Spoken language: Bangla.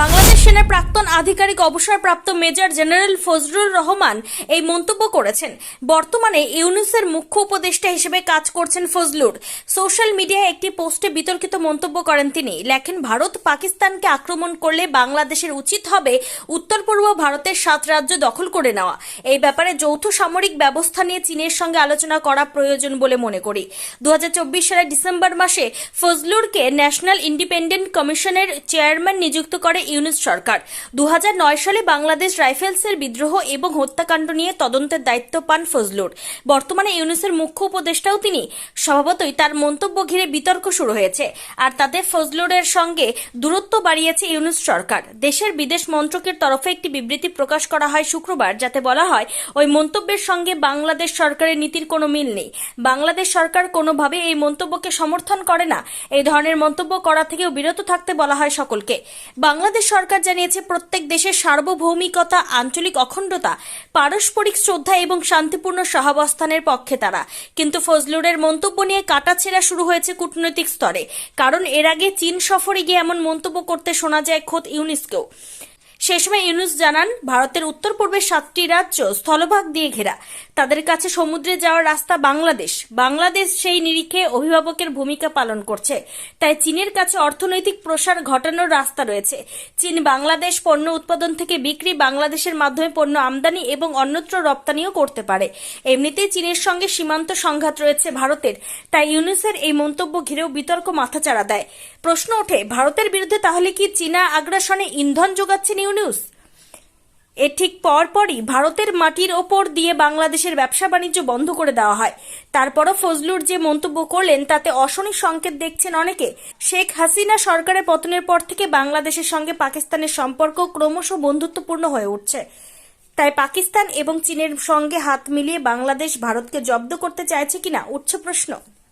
বাংলাদেশ সেনার প্রাক্তন আধিকারিক অবসরপ্রাপ্ত মেজর জেনারেল ফজলুর রহমান এই মন্তব্য করেছেন। বর্তমানে ইউনুসের মুখ্য উপদেষ্টা হিসেবে কাজ করছেন ফজলুর। সোশ্যাল মিডিয়ায় একটি পোস্টে বিতর্কিত মন্তব্য করেন তিনি। লেখেন, ভারত পাকিস্তানকে আক্রমণ করলে বাংলাদেশের উচিত হবে উত্তর পূর্ব ভারতের সাত রাজ্য দখল করে নেওয়া। এই ব্যাপারে যৌথ সামরিক ব্যবস্থা নিয়ে চীনের সঙ্গে আলোচনা করা প্রয়োজন বলে মনে করি। দু হাজার চব্বিশ সালের ডিসেম্বর মাসে ফজলুরকে ন্যাশনাল ইন্ডিপেন্ডেন্ট কমিশনের চেয়ারম্যান নিযুক্ত করে ইউনুস সরকার। দু হাজার নয় সালে বাংলাদেশ রাইফেলসের বিদ্রোহ এবং হত্যাকাণ্ড নিয়ে তদন্তের দায়িত্ব পান ফজলুর। বর্তমানে ইউনুসের মুখ্য উপদেষ্টাও তিনি। স্বভাবতই তার মন্তব্য ঘিরে বিতর্ক শুরু হয়েছে। আর তাতে ফজলুরের সঙ্গে দূরত্ব বাড়িয়েছে ইউনুস সরকার। দেশের বিদেশ মন্ত্রকের তরফে একটি বিবৃতি প্রকাশ করা হয় শুক্রবার, যাতে বলা হয়, ওই মন্তব্যের সঙ্গে বাংলাদেশ সরকারের নীতির কোনো মিল নেই। বাংলাদেশ সরকার কোনোভাবে এই মন্তব্যকে সমর্থন করে না। এই ধরনের মন্তব্য করা থেকেও বিরত থাকতে বলা হয় সকলকে। বাংলাদেশ সরকার জানিয়েছে, প্রত্যেক দেশের সার্বভৌমিকতা, আঞ্চলিক অখণ্ডতা, পারস্পরিক শ্রদ্ধা এবং শান্তিপূর্ণ সহাবস্থানের পক্ষে তারা। কিন্তু ফজলুরের মন্তব্য নিয়ে কাটাছেড়া শুরু হয়েছে কূটনৈতিক স্তরে। কারণ এর আগে চীন সফরে গিয়ে এমন মন্তব্য করতে শোনা যায় খোদ ইউনিসকেও। সে সময় ইউনুস জানান, ভারতের উত্তর পূর্বের সাতটি রাজ্য স্থলভাগ দিয়ে ঘেরা। তাদের কাছে সমুদ্রে যাওয়ার রাস্তা বাংলাদেশ। বাংলাদেশ সেই নিরিখে অভিভাবকের ভূমিকা পালন করছে। তাই চীনের কাছে অর্থনৈতিক প্রসার ঘটানোর রাস্তা রয়েছে। চীন বাংলাদেশ পণ্য উৎপাদন থেকে বিক্রি বাংলাদেশের মাধ্যমে পণ্য আমদানি এবং অন্যত্র রপ্তানিও করতে পারে। এমনিতেই চীনের সঙ্গে সীমান্ত সংঘাত রয়েছে ভারতের। তাই ইউনুসের এই মন্তব্য ঘিরেও বিতর্ক মাথাচাড়া দেয়। প্রশ্ন ওঠে, ভারতের বিরুদ্ধে তাহলে কি চীনা আগ্রাসনে ইন্ধন যোগাচ্ছেন ইউনুস এর ঠিক পরপরই ভারতের মাটির ওপর দিয়ে বাংলাদেশের ব্যবসা বাণিজ্য বন্ধ করে দেওয়া হয়। তারপরও ফজলুর যে মন্তব্য করলেন, তাতে অশনি সংকেত দেখছেন অনেকে। শেখ হাসিনা সরকারের পতনের পর থেকে বাংলাদেশের সঙ্গে পাকিস্তানের সম্পর্ক ক্রমশ বন্ধুত্বপূর্ণ হয়ে উঠছে। তাই পাকিস্তান এবং চীনের সঙ্গে হাত মিলিয়ে বাংলাদেশ ভারতকে জব্দ করতে চাইছে কিনা, উচ্চ প্রশ্ন।